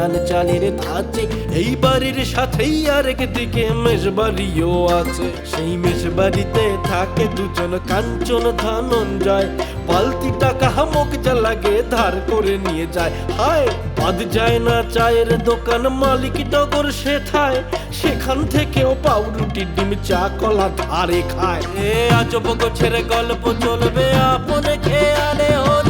নানান চালের ধাঁচে এই বাড়ির সাথেই আরেক দিকে মেষবাড়িও আছে। সেই মেষবাড়িতে থাকে দুজন কাঞ্চন ধনঞ্জয়। পালতি টাকা হামক যা লাগে ধার করে নিয়ে যায়। হায়, বাদ যায় না চায়ের দোকান, মালিক টগর সেথায় সেখান থেকেও পাউরুটি, ডিম, চা, কলা ধারে খায়। এ আজব গোছের গল্প চলবে, আপনে খেয়ালে হরি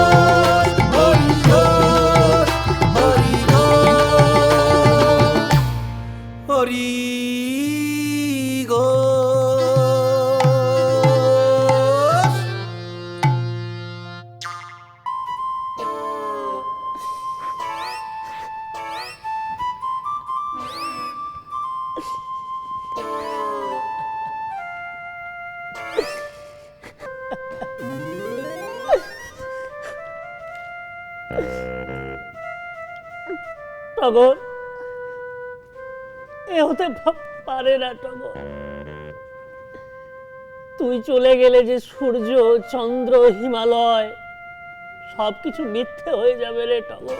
টগর, এ হতে পারে না টগর। তুই চলে গেলে যে সূর্য, চন্দ্র, হিমালয় সব কিছু মিথ্যে হয়ে যাবে রে টগর।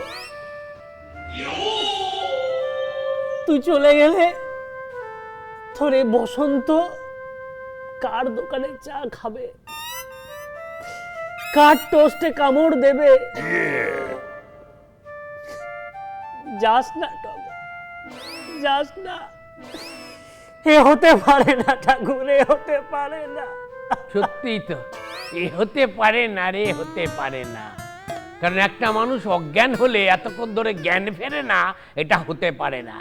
তুই চলে গেলে তোর বসন্ত কার দোকানে চা খাবে? কার টোস্টে কামড় দেবে? যাস না যাস না। এ হতে পারে না ঠাকুর এ হতে পারে না। সত্যিই তো এ হতে পারে না রে হতে পারে না। কারণ একটা মানুষ অজ্ঞান হলে এতক্ষণ ধরে জ্ঞান ফেরে না এটা হতে পারে না।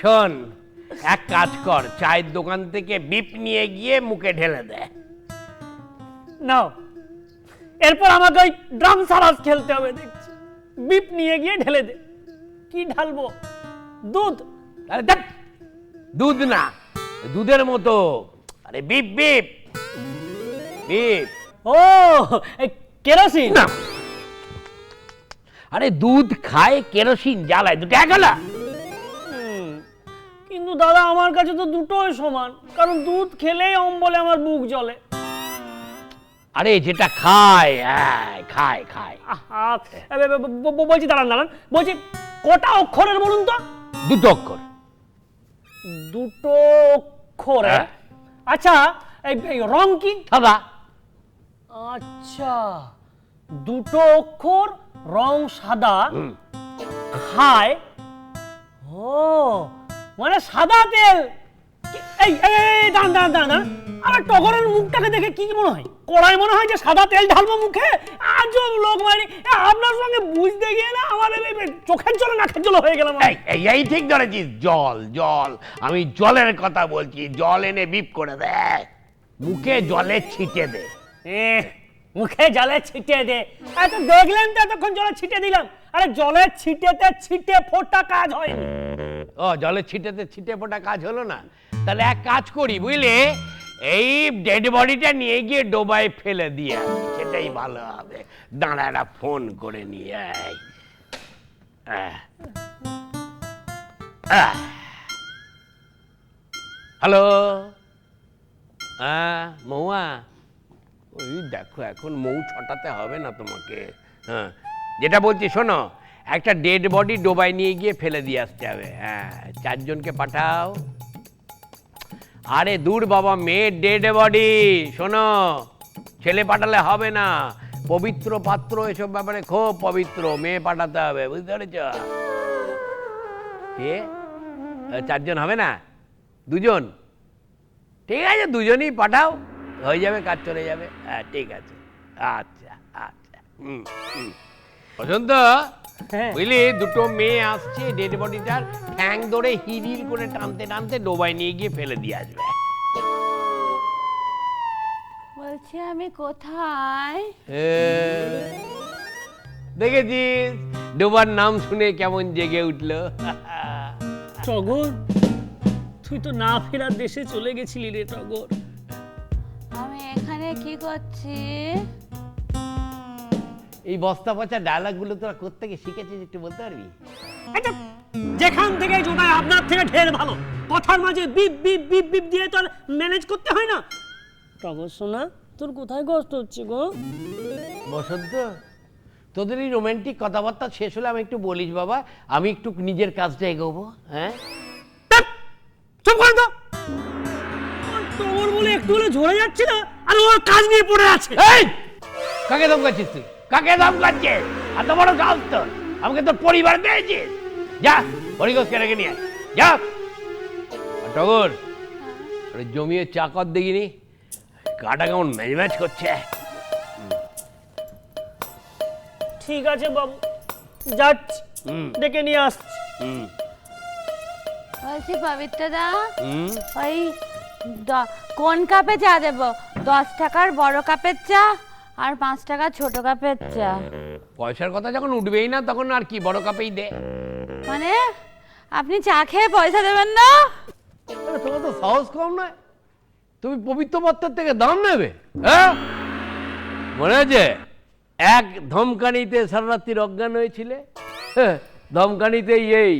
শোন এক কাজ কর চায়ের দোকান থেকে বিপ নিয়ে গিয়ে মুখে ঢেলে দে। নাও। এরপর আমাকে ওই ড্রাম সারাস খেলতে হবে দেখছি। বিপ নিয়ে গিয়ে ঢেলে দে। কি ঢালবো? দুধ। আরে ধ্যাৎ, দুধ না দুধের মতো। আরে বিপ বিপ। বিপ। ও কেরোসিন? না। আরে দুধ খায় কেরোসিন জ্বালায় দুটো এক হলো? কিন্তু দাদা আমার কাছে তো দুটোই সমান কারণ দুধ খেলেই অম্বলে আমার বুক জ্বলে। আরে যেটা খায় হ্যাঁ খায় খায়। বলছি দাঁড়ান দাঁড়ান। বলছি কটা অক্ষরের বলুন তো? দুটো অক্ষর। দুটো অক্ষর হ্যাঁ। আচ্ছা এই এই রং কি? সাদা আচ্ছা দুটো অক্ষর রং সাদা হুম। খায়। ও মানে সাদা তেল। কি- এই এই এই, দাঁড়ান দাঁড়ান দাঁড়ান দাঁড়ান। আমার টগরের মুখটাকে দেখে কি মনে হয়? কড়াই মনে হয় যে সাদা তেল ঢালবো মুখে? আজব লোক এ, আপনার সঙ্গে বুঝতে গিয়ে না আমার চোখের জলে নাকের জলে হয়ে গেলাম এই এই ঠিক ধরেছিস। জল জল। আমি জলের কথা বলছি। জল এনে বিপ করে দে। মুখে জলে ছিটে দে। মুখে জলে ছিটিয়ে দে। এত দেখলেন তো এতক্ষণ জলে ছিটে দিলাম। আরে জলে ছিটেতে ছিটে ফোটা কাজ হয়। ও জলে ছিটেতে ছিটে ফোটা কাজ হলো না? তাহলে এক কাজ করি বুঝলে? এই ডেড বডিটা নিয়ে গিয়ে ডোবায় ফেলে দিয়ে সেটাই ভালো হবে। দাঁড়া, একটা ফোন করে নিয়ে। হ্যালো হ্যাঁ মৌয়া ওই দেখো, এখন মৌ ছটাতে হবে না তোমাকে। হ্যাঁ। যেটা বলছি, শোনো, একটা ডেড বডি ডোবায় নিয়ে গিয়ে ফেলে দিয়ে আসতে হবে। হ্যাঁ চারজনকে পাঠাও। আরে দূর বাবা, মেয়ের ডেড বডি শোনো। ছেলে পাঠালে হবে না। পবিত্র পাত্র এসব ব্যাপারে খুব পবিত্র, মেয়ে পাঠাতে হবে, বুঝতে পেরেছ? কে? চারজন হবে না? দুজন? ঠিক আছে, দুজনই পাঠাও। হয়ে যাবে, কাজ চলে যাবে। হ্যাঁ ঠিক আছে। আচ্ছা আচ্ছা। হুম হুম। হ্যাঁ। বুঝলি? দুটো মেয়ে আসছে ডেড বডিটার ঠ্যাং ধরে হিরির করে টানতে টানতে ডোবায় নিয়ে গিয়ে ফেলে দিয়ে আসবে। বলছি আমি কোথায়? দেখেছিস? ডোবার নাম শুনে কেমন জেগে উঠল। টগর তুই তো না ফেরার দেশে চলে গেছিলি রে টগর। আমি এখানে কি করছি? এই বস্তা পচা ডায়লগগুলো তোরা কোথেকে শিখেছিস একটু বলতে পারবি? আচ্ছা যেখান থেকে জোটায় আপনার থেকে ঢের ভালো কথার মাঝে বিপ বিপ বিপ বিপ দিয়ে তো ম্যানেজ করতে হয় না। টগর শোনা তোর কোথায় কষ্ট হচ্ছে গো? বসন্ত তোদের এই রোমান্টিক কথাবার্তা শেষ হলে আমি একটু বলিস বাবা আমি একটু নিজের কাজটা এগোবো হ্যাঁ? চুপ করেন তো ওর বলে একটু হলে ঝরে যাচ্ছে না আর ওর কাজ নিয়ে পড়ে আছে। এই কাকে ধমকাচ্ছিস তুই? কাকে ধমকাচ্ছিস এত বড় সাহস তোর আমাকে তোর পরিবার পেয়েছিস যা হরিঘোষকে রেখে নিয়ে যা। টগর জমিয়ে চাকর দেখিনি। গাটা কেমন ম্যাচ ম্যাচ করছে। ঠিক আছে বাবু। যাচ্ছি। ডেকে নিয়ে আসছি। হুম। বলছি পবিত্রদা হুম। ওই কোন কাপে চা দেব? দশ টাকার বড় কাপের চা? আর পাঁচ টাকা ছোট কাপের চা। পয়সার কথা যখন উঠবেই না তখন আর কি বড় কাপেই দে। মানে? আপনি চা খেয়ে পয়সা দেবেন না? তোমার তো সাহস কম নয়। তুমি পবিত্র পত্রের থেকে দাম নেবে হ্যাঁ? মনে আছে? এক ধমকানিতে সারা রাত্রির অজ্ঞান হয়েছিলে? হ্যাঁ, ধমকানিতেই এই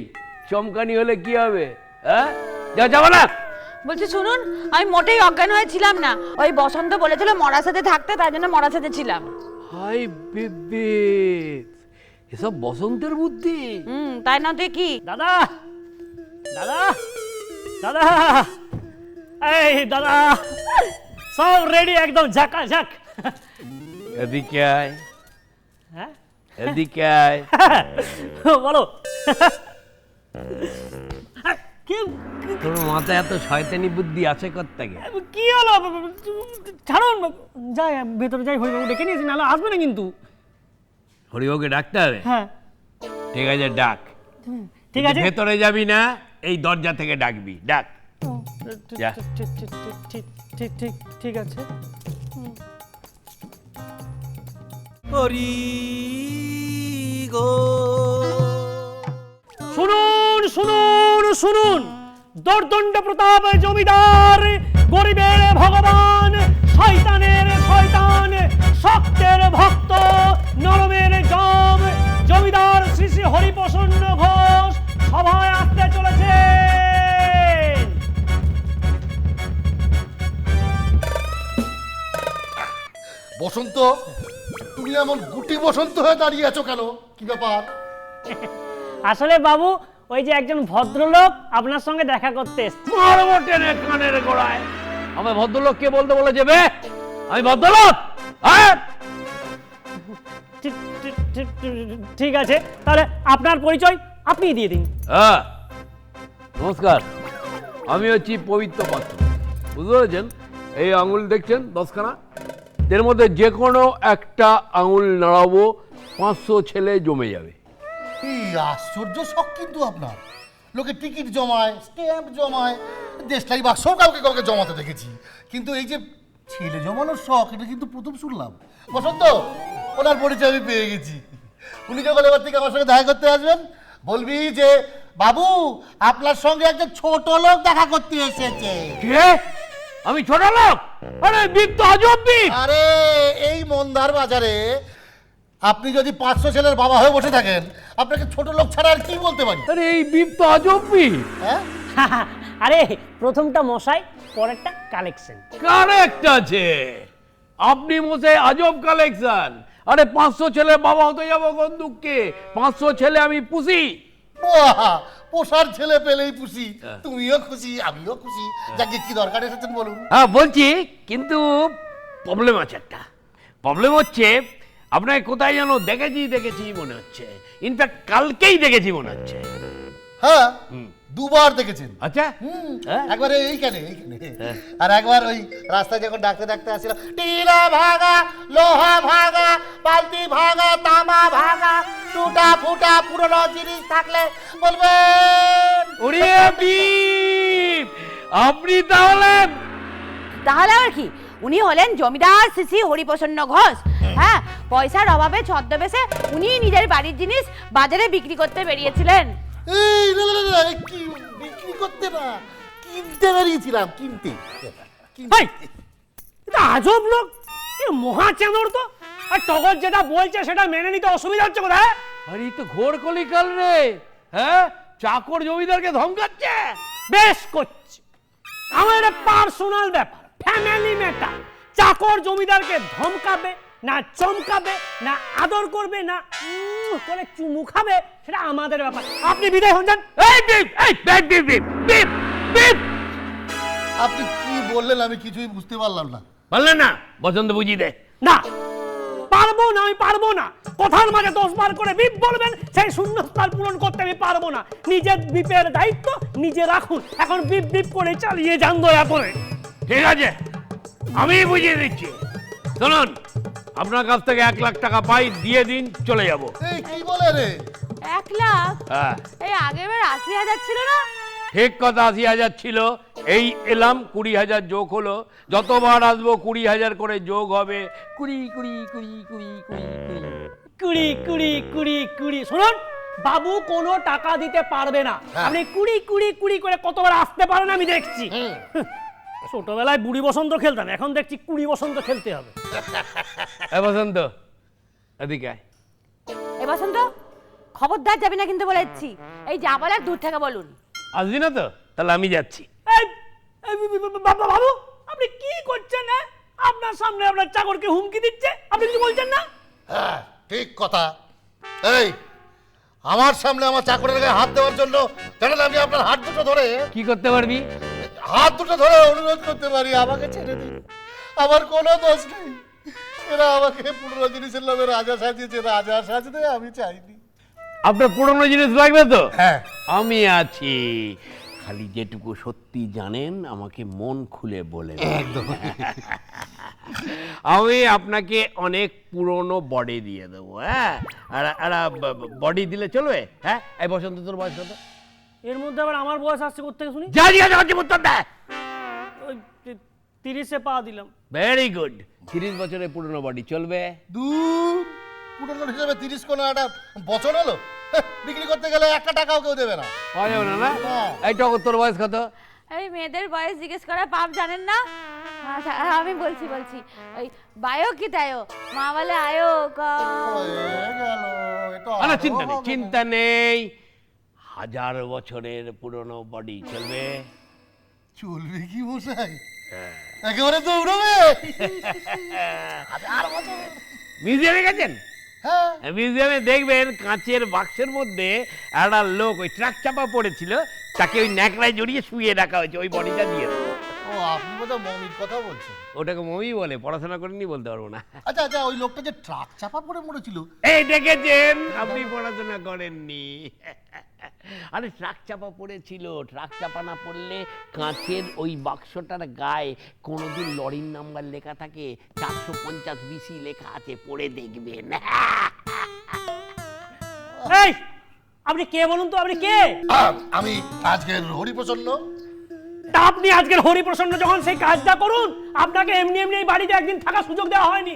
চমকানি হলে কি হবে হ্যাঁ? যা যাব না! বলছি শুনুন আমি মোটেই অজ্ঞান হয়েছিলাম না। ওই বসন্ত বলেছিল মরার সাথে থাকতে তাই জন্য মরার সাথে ছিলাম। হাই বেবে এসব বসন্তের বুদ্ধি। হুম তাই না তুই কি? দাদা দাদা দাদা এই দাদা সব রেডি একদম ঝাকা ঝাক। এদিকে আয়। হ্যাঁ? এদিকে আয়। বলো। কি তোর মাথায় এত শয়তানি বুদ্ধি আছে থেকে কি হলো? ছাড়ুন যাই ভেতরে যাই হরিবাবু ডেকে নিয়েছি নাহলে আসবে না কিন্তু। হরিবাবুকে ডাকতে হবে? হ্যাঁ। ঠিক আছে ডাক। ঠিক আছে। ভেতরে যাবি না এই দরজা থেকে ডাকবি। ডাক। ঠিক ঠিক ঠিক ঠিক ঠিক ঠিক আছে। হরি গো শুনুন শুনুন শুনুন। দর্দণ্ড প্রতাপ জমিদার গরিবের ভগবান শয়তানের শয়তান শক্তের ভক্ত নরমের জম জমিদার শ্রী শ্রী হরিপ্রসন্ন ঘোষ সভায় আসতে চলেছে। বসন্ত তুমি এমন গুটি বসন্ত হয়ে দাঁড়িয়ে আছো কেন? কি ব্যাপার? আসলে বাবু ওই যে একজন ভদ্রলোক আপনার সঙ্গে দেখা করতে এসছে। মারবো টেনে কানের গোড়ায়। আমি ভদ্রলোক কে বলতে বলেছে বে আমি ভদ্রলোক? হ্যাঁ? ঠিক- ঠিক- ঠিক- ঠিক- ঠিক আছে তাহলে আপনার পরিচয় আপনি দিয়ে দিন। হ্যাঁ। নমস্কার। আমি হচ্ছি পবিত্র পাত্র। বুঝতে পেরেছেন? এই আঙুল দেখছেন? দশখানা? এর মধ্যে যে কোনো একটা আঙুল নাড়াবো পাঁচশো ছেলে জমে যাবে। আশ্চর্য শখ কিন্তু আপনার। লোকে টিকিট জমায় স্ট্যাম্প জমায় দেশলাই বাক্সও কাউকে কাউকে জমাতে দেখেছি। কিন্তু এই যে ছেলে জমানোর শখ এটা কিন্তু প্রথম শুনলাম। বসন্ত ওনার পরিচয় আমি পেয়ে গেছি। উনি যখন এবার থেকে আমার সঙ্গে দেখা করতে আসবেন বলবি যে বাবু আপনার সঙ্গে একজন ছোট লোক দেখা করতে এসেছে। কে? আমি ছোট লোক? আরে বিপ তো আজব বিপ আরে এই মন্দার বাজারে আপনি যদি পাঁচশো ছেলের বাবা হয়ে বসে থাকেন আপনাকে ছোট লোক ছাড়া আর কি বলতে পারি? আরে এই বিপ তো আজব। বিপ হ্যাঁ? আরে প্রথমটা মশাই পরেরটা কালেকশন। কারেক্ট আছে আপনি মোসে আজব কালেকশন। আরে পাঁচশো ছেলে বাবা হতে যাব কোন দুঃখে? পাঁচশো ছেলে আমি পুষি। পোষার ছেলে পেলেই খুশি তুমিও খুশি আমিও খুশি। যাকে কি দরকার এসেছেন বলুন। হ্যাঁ বলছি কিন্তু প্রবলেম আছে একটা। প্রবলেম হচ্ছে আপনাকে কোথায় যেন দেখেছি দেখেছি মনে হচ্ছে। ইনফ্যাক্ট কালকেই দেখেছি মনে হচ্ছে। হ্যাঁ দুবার দেখেছেন আচ্ছা? হুম, হ্যাঁ? একবার এইখানে এইখানে। আর একবার ওই রাস্তায় যখন ডাকতে ডাকতে আসছিল টিলা ভাগা লোহা ভাগা বালতি ভাগা তামা ভাগা টুটা ফুটা পুরনো জিনিস থাকলে বলবেন। ওরে বিপ আপনি তাহলে তাহলে আর কি? উনি হলেন জমিদার সিসি হরিপ্রসন্ন ঘোষ। হ্যাঁ পয়সার অভাবে ছদ্মবেশে উনি নিজের বাড়ির জিনিস বাজারে বিক্রি করতে বেরিয়েছিলেন। এই না না, না, কি বিক্রি করতে না কিনতে বেরিয়েছিলাম কিনতে। কিনতে। এই, এটা আজব লোক এ মহা চেঁদর তো। আর টগর যেটা বলছে সেটা মেনে নিতে অসুবিধা হচ্ছে কোথায়? আরে এই তো ঘোর কলিকাল রে হ্যাঁ? চাকর জমিদারকে ধমকাচ্ছে। বেশ করছে। আমার একটা পার্সোনাল ব্যাপার ফ্যামিলি ম্যাটার। চাকর জমিদারকে ধমকাবে না চমকাবে না আদর করবে না করে চুমু খাবে সেটা আমাদের ব্যাপার। আপনি বিদায় হন যান। এই বিপ এই beep beep beep beep beep. আপনি কি বললেন আমি কিছুই বুঝতে পারলাম না। বললে না? বসন্ত বুঝি দে। না পারব না আমি পারব না। কথার মাঝে দশ বার করে বিপ বলবেন সেই শূন্যস্থান পূরণ করতে আমি পারব না। নিজের বিপের দায়িত্ব নিজে রাখুন। এখন বিপ বিপ করে চালিয়ে যান দয়া করে। ঠিক আছে আমি বুঝিয়ে দিচ্ছি। শুনুন আপনার কাছ থেকে এক লাখ টাকা পাই দিয়ে দিন চলে যাব। এই কি বলে রে? এক লাখ? হ্যাঁ। এই আগেরবার আশি হাজার ছিল না? ঠিক কথা আশি হাজার ছিল। এই এলাম কুড়ি হাজার যোগ হলো। যতবার আসব কুড়ি হাজার করে যোগ হবে। কুড়ি কুড়ি কুড়ি কুড়ি কুড়ি কুড়ি। কুড়ি কুড়ি কুড়ি কুড়ি। শুনুন বাবু কোনো টাকা দিতে পারবে না। আপনি কুড়ি কুড়ি কুড়ি করে কতবার আসতে পারেন আমি দেখছি। ছোটবেলায় বুড়ি বসন্ত খেলতাম এখন দেখছি কুড়ি বসন্ত খেলতে হবে। এ বসন্ত এদিকে আয়। এ বসন্ত খবরদার যাবে না কিন্তু বলে বলেছি এই যা বলার দূর থেকে বলুন। আসবি না তো? তাহলে আমি যাচ্ছি। এই, এই, বি- বি- বাবা বাবু আপনি কি করছেন হ্যাঁ? আপনার সামনে আপনার চাকরকে হুমকি দিচ্ছে আপনি কিছু বলছেন না? হ্যাঁ ঠিক কথা। এই আমার সামনে আমার চাকরের গায়ে হাত দেওয়ার জন্য জানেন আমি আপনার হাত দুটো ধরে কি করতে পারবি? হাত দুটো ধরে অনুরোধ করতে পারি আমাকে ছেড়ে দিন। আমার কোনো দোষ নেই। এরা আমাকে পুরনো জিনিসের লোভে রাজা সাজিয়েছে রাজা সাজতে আমি চাইনি। আপনার পুরনো জিনিস লাগবে তো? হ্যাঁ। আমি আছি। খালি যেটুকু সত্যি জানেন আমাকে মন খুলে বলে একদম। আমি আপনাকে অনেক পুরনো বডি দিয়ে দেবো হ্যাঁ? আর বডি দিলে চলবে? হ্যাঁ? এই বসন্ত তোর বয়স এর মধ্যে আবার আমার বয়স আসছে কোথেকে শুনি? যা জিজ্ঞাসা করছি উত্তর দেয় ওই তি- তিরিশে পা দিলাম। ভেরি গুড তিরিশ বছরের পুরনো বডি চলবে। দূর। পুরনো হিসেবে তিরিশ কোনো একটা বছর হলো? হ্যাঁ, বিক্রি করতে গেলে একটা টাকাও কেউ দেবে না। পাওয়া যাবে না না? না। এই টকর তোর বয়স কত? এই মেয়েদের বয়স জিজ্ঞেস করা পাপ জানেন না? আচ্ছা আমি বলছি বলছি। ওই বায়ো কি তায়ো মা বলে আয়ো হয়ে গেল এটা আরে চিন্তা নেই। চিন্তা নেই। হাজার বছরের পুরনো বডি চলবে। চলবে কি মশাই? একেবারে দৌড়বে? মিউজিয়ামে গেছেন? হ্যাঁ। মিউজিয়ামে দেখবেন কাঁচের বাক্সের মধ্যে একটা লোক ওই ট্রাক চাপা পড়েছিল তাকে ওই ন্যাকড়ায় জড়িয়ে শুয়ে রাখা হয়েছে ওই বডিটা দিয়ে। ও আপনি বোধহয় মমির কথা বলছেন। ওটাকে মমি বলে পড়াশোনা করেনি বলতে পারব না। আচ্ছা আচ্ছা ওই লোকটা যে ট্রাক চাপা পড়ে মরেছিল এই দেখেছেন আপনি পড়াশোনা করেননি। আরে ট্রাক চাপা পড়েছিল ট্রাক চাপা না পড়লে কাঁচের ওই বাক্সটার গায়ে কোনোদিন লরির নাম্বার লেখা থাকে চারশো পঞ্চাশ বিসি লেখা আছে পড়ে দেখবেন। এই আপনি কে বলুন তো আপনি কে? আমি আজকের হরিপ্রসন্ন। তা আপনি আজকের হরিপ্রসন্ন যখন সেই কাজটা করুন আপনাকে এমনি এমনি এই বাড়িতে একদিন থাকার সুযোগ দেওয়া হয়নি।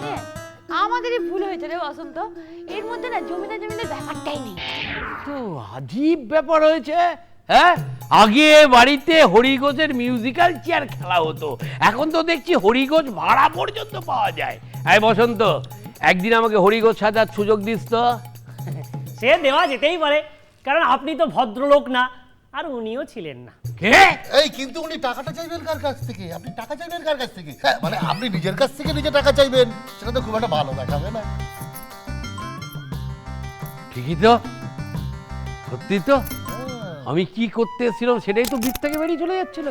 হ্যাঁ, আমাদেরই ভুল হয়েছে রে বসন্ত। এর মধ্যে না জমিদার জমিদার ব্যাপারটাই নেই। তো আজীব ব্যাপার হয়েছে হ্যাঁ? আগে বাড়িতে হরিগোজের মিউজিক্যাল চেয়ার খেলা হতো। এখন তো দেখছি হরিগোজ ভাড়া পর্যন্ত পাওয়া যায়। এই বসন্ত একদিন আমাকে হরিগোজ সাজার সুযোগ দিস তো। সে দেওয়া যেতেই পারে কারণ আপনি তো ভদ্রলোক না আর উনিও ছিলেন না। কে? এই কিন্তু উনি টাকাটা চাইবেন কার কাছ থেকে? আপনি টাকা চাইবেন কার কাছ থেকে? হ্যাঁ মানে আপনি নিজের কাছ থেকে নিজে টাকা চাইবেন সেটা তো খুব একটা ভালো দেখাবে না? ঠিকই তো। সত্যি তো। আমি কি করতে এসেছিলাম সেটাই তো ভিত থেকে বেরিয়ে চলে যাচ্ছিল।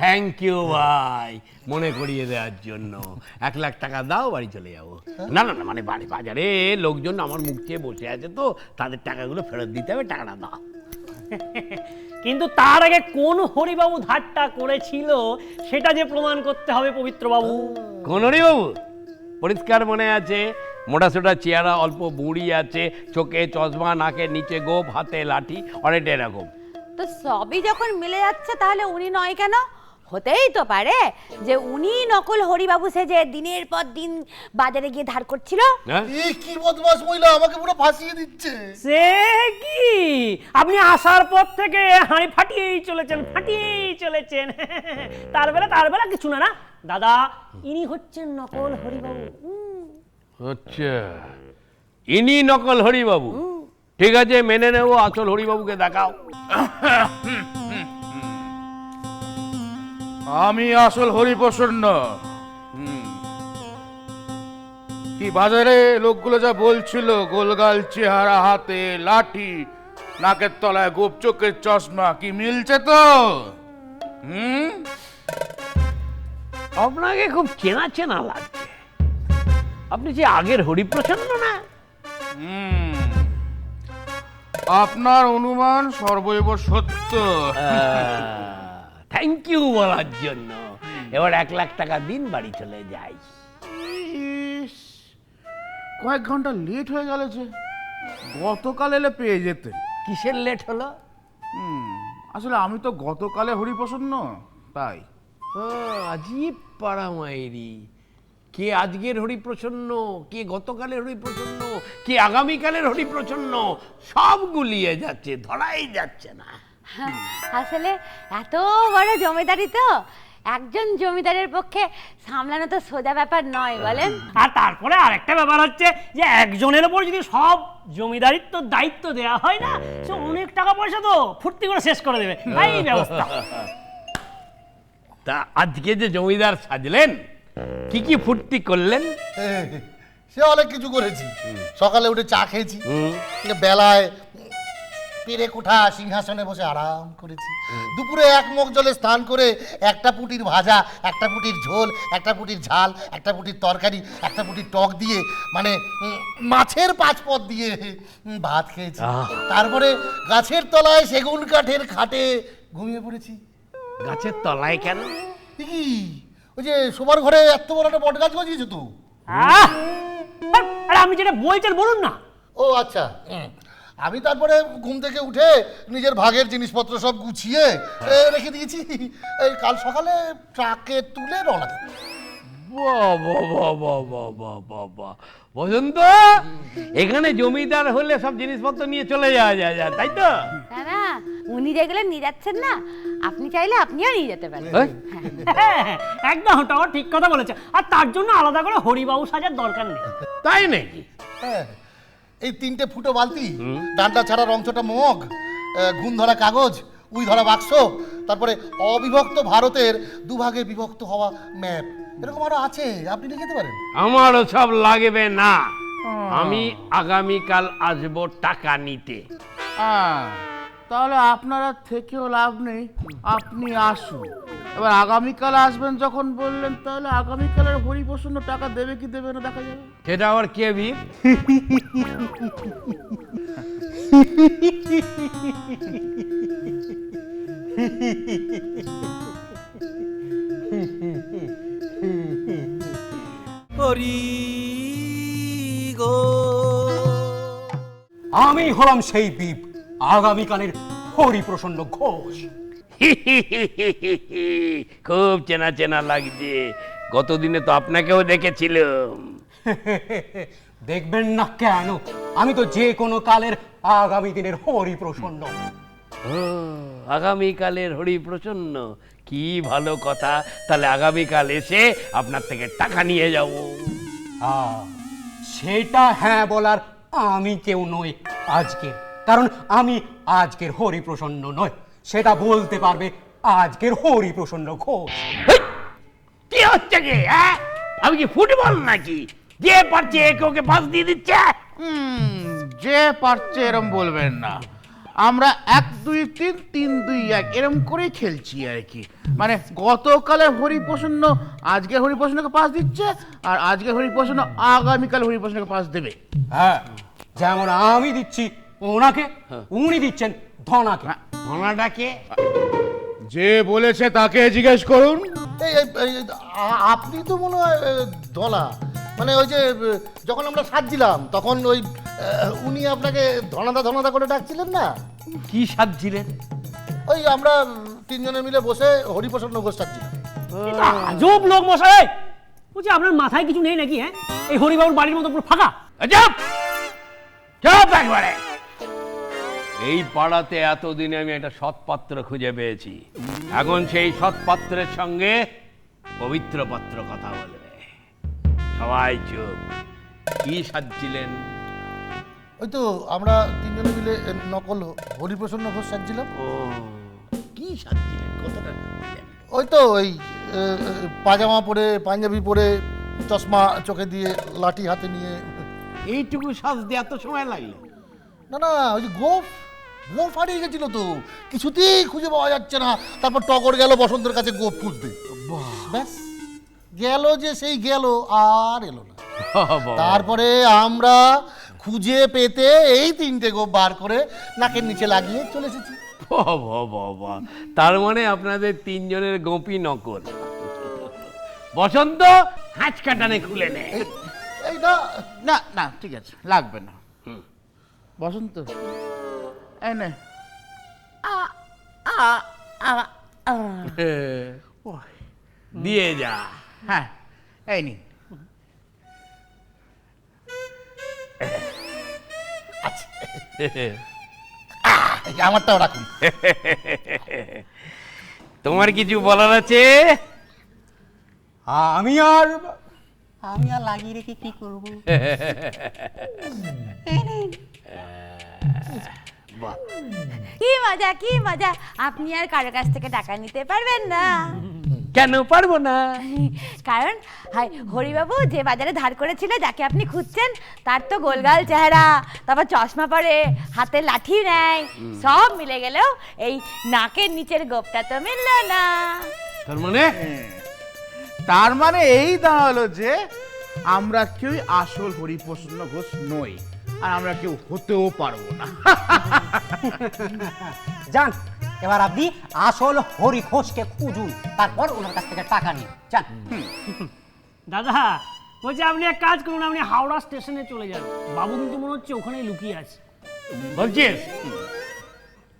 থ্যাংক ইউ ভাই। মনে করিয়ে দেওয়ার জন্য। এক লাখ টাকা দাও বাড়ি চলে যাব। না না না মানে বাড়ি বাজারে লোকজন আমার মুখ চেয়ে বসে আছে তো তাদের টাকাগুলো ফেরত দিতে হবে টাকাটা দাও। কিন্তু তার আগে কোন হরিবাবু ধারটা করেছিল সেটা যে প্রমাণ করতে হবে পবিত্রবাবু। কোন বাবু পরিষ্কার মনে আছে। মোটাসোটা চেয়ারা অল্প বুড়ি আছে চোখে চশমা নাকের নিচে গোপ হাতে লাঠি অনেকটা এরকম। তো সবই যখন মিলে যাচ্ছে তাহলে উনি নয় কেন? হতেই তো পারে যে উনি নকল হরিবাবু সেজে দিনের পর দিন বাজারে গিয়ে ধার করছিল। হ্যাঁ? এই কি বদমাস মহিলা আমাকে পুরো ফাঁসিয়ে দিচ্ছে। সে কি? আপনি আসার পর থেকে হাঁড়ি ফাটিয়েই চলেছেন ফাটিয়েই চলেছেন। তার বেলা তার বেলা কিছু না না? দাদা ইনি হচ্ছেন নকল হরিবাবু। আচ্ছা। ইনি নকল হরিবাবু। ঠিক আছে মেনে নেব আসল হরিবাবুকে দেখাও। আমি আসল হরিপ্রসন্ন। কি বাজারে লোকগুলো যা বলছিল গোলগাল চেহারা হাতে লাঠি নাকের তলায় গোপ চোখের চশমা কি মিলছে তো? হুম? আপনাকে খুব চেনা চেনা লাগছে। আপনি যে আগের হরিপ্রসন্ন না? আপনার অনুমান সর্বৈব সত্য। থ্যাংক ইউ বলার জন্য। এবার এক লাখ টাকা দিন বাড়ি চলে যাই। কয়েক ঘণ্টা লেট হয়ে গেল যে। গতকাল এলে পেয়ে যেতে। কিসের লেট হলো? আসলে আমি তো গতকালে হরিপ্রসন্ন তাই। আজিব পাড়া মায়েরি কে আজকের হরিপ্রসন্ন কে গতকালের হরিপ্রসন্ন কে আগামীকালের হরি হরিপ্রসন্ন সব গুলিয়ে যাচ্ছে ধরাই যাচ্ছে না। আসলে এত বড় জমিদারি তো একজন জমিদারের পক্ষে সামলানো তো সোজা ব্যাপার নয় বলেন। আর তারপরে আরেকটা ব্যাপার হচ্ছে যে একজনের ওপর যদি সব জমিদারিত্ব দায়িত্ব দেওয়া হয় না সে অনেক টাকা পয়সা তো ফুর্তি করে শেষ করে দেবে। এই ব্যবস্থা। তা আজকে যে জমিদার সাজলেন কি কি ফুর্তি করলেন? সে অনেক কিছু করেছি। সকালে উঠে চা খেয়েছি বেলায় পেরে কোঠা সিংহাসনে বসে আরাম করেছি। দুপুরে এক মুখ জলে স্নান করে একটা পুটির ভাজা একটা পুটির ঝোল একটা পুটির ঝাল একটা পুটির তরকারি একটা পুটির টক দিয়ে মানে মাছের পাঁচ পদ দিয়ে ভাত খেয়েছি। তারপরে গাছের তলায় সেগুন কাঠের খাটে ঘুমিয়ে পড়েছি। গাছের তলায় কেন? কি ওই যে শোবার ঘরে এত বড় একটা বট গাছ গজিয়েছে তো। আহ! আরে আপনি যেটা বলছেন বলুন না। ও আচ্ছা। হুম। আমি তারপরে ঘুম থেকে উঠে নিজের ভাগের জিনিসপত্র সব গুছিয়ে এ, রেখে দিয়েছি। এই কাল সকালে ট্রাকে তুলে রওনা দেব। বাবা বাহ, বাহ, বাহ। বসন্ত এখানে জমিদার হলে সব জিনিসপত্র নিয়ে চলে যাওয়া যায় যায়, তাই তো? না না উনি যেগুলো নিয়ে যাচ্ছেন না আপনি চাইলে আপনিও নিয়ে যেতে পারেন। একদম টাওয়ার ঠিক কথা বলেছে। আর তার জন্য আলাদা করে হরিবাবু সাজার দরকার নেই। তাই নাকি? হ্যাঁ এই তিনটে ফুটো বালতি ডান্ডা ছাড়া রংচটা মগ ঘুণ ধরা কাগজ উই ধরা বাক্স তারপরে অবিভক্ত ভারতের দুভাগে বিভক্ত হওয়া ম্যাপ। এরকম আরও আছে আপনি নিয়ে যেতে পারেন। আমারও সব লাগবে না। আমি আগামীকাল আসব টাকা নিতে। তাহলে আপনারা থেকেও লাভ নেই আপনি আসুন। এবার আগামীকাল আসবেন যখন বললেন তাহলে আগামীকালের হরিপ্রসন্ন টাকা দেবে কি দেবে না দেখা যাবে। সেটা আবার কে বীর? হরি গো। আমি হলাম সেই বিপ আগামীকালের হরিপ্রসন্ন ঘোষ। খুব চেনা চেনা লাগছে। গতদিনে তো আপনাকেও দেখেছিলাম। দেখবেন না কেন? আমি তো যে কোনো কালের আগামী দিনের হরিপ্রসন্ন। ও আগামীকালের হরিপ্রসন্ন। কি ভালো কথা। তাহলে আগামীকাল এসে আপনার থেকে টাকা নিয়ে যাব। আহ, সেটা হ্যাঁ বলার আমি কেউ নই আজকের। কারণ আমি আজকের হরি প্রসন্ন নয় সেটা বলতে পারবে আজকের হরিপ্রসন্ন ঘোষ। হেই! কি হচ্ছে কি হ্যাঁ? আমি কি ফুটবল নাকি? যে পারছে একে ওকে পাস দিয়ে দিচ্ছে? যে পারছে এরম বলবেন না। আমরা এক দুই তিন তিন দুই এক এরম করেই খেলছি আর কি। মানে গতকালের হরিপ্রসন্ন আজকে হরিপ্রসন্নকে পাস দিচ্ছে আর আজকে হরিপ্রসন্ন আগামীকাল হরিপ্রসন্নকে পাস দেবে। হ্যাঁ যেমন আমি দিচ্ছি ওনাকে উনি দিচ্ছেন ধনাকে। ঘনাটাকে যে বলেছে তাকে জিজ্ঞেস করুন। আপনি তো মনে হয় ধলা। মানে ওই যে যখন আমরা সাজছিলাম তখন ওই উনি আপনাকে ধনাদা ধনাদা করে ডাকছিলেন না? কি সাজছিলেন? ওই আমরা তিনজনে মিলে বসে হরিপ্রসন্ন ঘোষ চাচ্ছিলাম আজব লোক মশাই! বলছি আপনার মাথায় কিছু নেই নাকি হ্যাঁ? এই হরিবাবুর বাড়ির মতো পুরো ফাঁকা? চুপ! চুপ একবারে! এই পাড়াতে এতদিনে আমি একটা সৎপাত্র খুঁজে পেয়েছি। এখন সেই সৎপাত্রের সঙ্গে পবিত্র পাত্র কথা বলবে সবাই চুপ। কি সাজছিলেন? ওই তো আমরা তিনজনে মিলে নকল হরিপ্রসন্ন ঘোষ সাজছিলাম। ও। কি সাজছিলেন? কতটা ওই তো ওই পাজামা পরে পাঞ্জাবি পরে চশমা চোখে দিয়ে লাঠি হাতে নিয়ে। এইটুকু সাজতে এত সময় লাগল? না না ওই যে গোফ গোফ হারিয়ে গেছিল তো। কিছুতেই খুঁজে পাওয়া যাচ্ছে না। তারপর টগর গেল বসন্তের কাছে গোফ খুঁজতে। ব্যাস। গেল যে সেই গেল আর এলো না। তারপরে আমরা খুঁজে পেতে এই তিনটে গোপ বার করে নাকের নিচে লাগিয়ে চলে এসেছি। বাবা বাবা। তার মানে আপনাদের তিনজনের গোপী নকল। বসন্ত হাঁচ কাটানে খুলে নে। এই না না না ঠিক আছে লাগবে না। বসন্ত এই নে। দিয়ে যা। হ্যাঁ এই নি এই যে আমারটাও রাখুন। তোমার কিছু বলার আছে? আমি আর আমি আর লাগিয়ে রেখে কি করব? কি মজা কি মজা। আপনি আর কারও কাছ থেকে টাকা নিতে পারবেন না। কেন পারব না? কারণ হাই হরিবাবু যে বাজারে ধার করেছিল যাকে আপনি খুঁজছেন তার তো গোলগাল চেহারা। তারপর চশমা পরে হাতে লাঠি নেয় সব মিলে গেলেও এই নাকের নিচের গোপটা তো মিলল না। তার মানে? তার মানে এই দাঁড়াল যে আমরা কেউই আসল হরিপ্রসন্ন ঘোষ নই আর আমরা কেউ হতেও পারব না। যান এবার আপনি আসল হরি ঘোষকে খুঁজুন তারপর ওনার কাছ থেকে টাকা নিন। যান। দাদা বলছি আপনি এক কাজ করুন আপনি হাওড়া স্টেশনে চলে যান। বাবু কিন্তু মনে হচ্ছে ওখানেই লুকিয়ে আছে। বলছিস?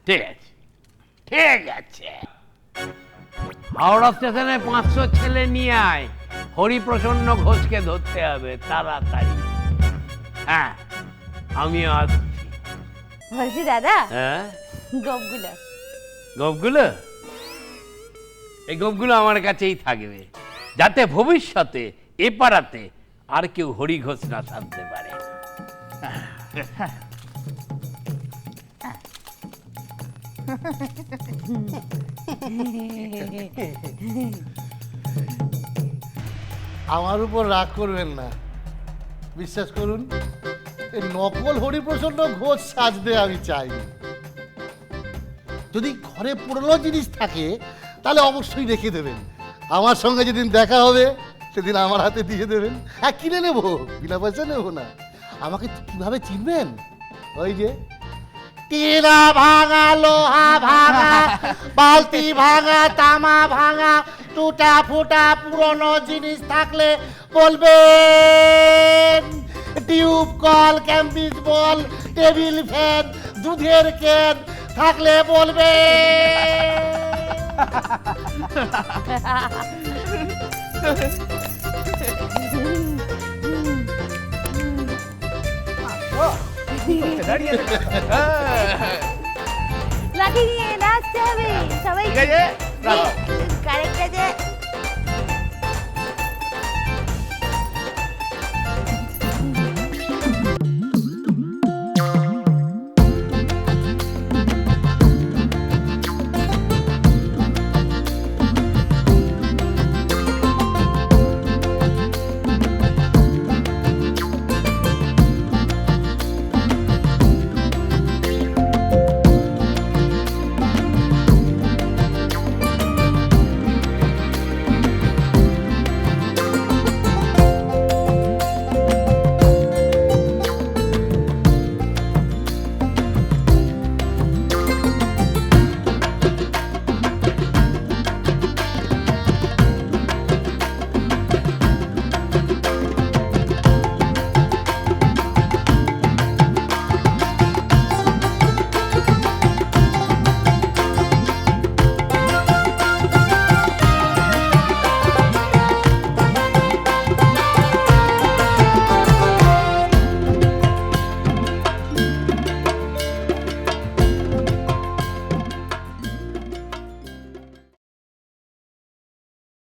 ঠিক আছে। ঠিক আছে। হাওড়া স্টেশনে পাঁচশো ছেলে নিয়ে আয়। হরিপ্রসন্ন ঘোষকে ধরতে হবে তাড়াতাড়ি। হ্যাঁ আমিও আসছি। বলছি দাদা হ্যাঁ? গোপগুলো। গোপগুলো? এই গপগুলো আমার কাছেই থাকবে। যাতে ভবিষ্যতে এ পাড়াতে আর কেউ হরি ঘোষ না সাধতে পারে। আমার উপর রাগ করবেন না। বিশ্বাস করুন নকল হরিপ্রসন্ন ঘোষ সাজতে আমি চাইনি। যদি ঘরে পুরনো জিনিস থাকে, তাহলে অবশ্যই রেখে দেবেন। আমার সঙ্গে যেদিন দেখা হবে, সেদিন আমার হাতে দিয়ে দেবেন। হ্যাঁ কিনে নেব? বিনা পয়সা নেব না। আমাকে কীভাবে চিনবেন? ওই যে, টিনা ভাঙা, লোহা ভাঙা, বালতি ভাঙা, তামা ভাঙা, টুটা ফুটা পুরনো জিনিস থাকলে বলবেন, টিউব কল ক্যাম্পিস বল, টেবিল ফ্যান, দুধের ক্যান থাকলে বলবে। লাঠি নিয়ে নাচতে হবে। সবাই ঠিক আছে কারেক্ট আছে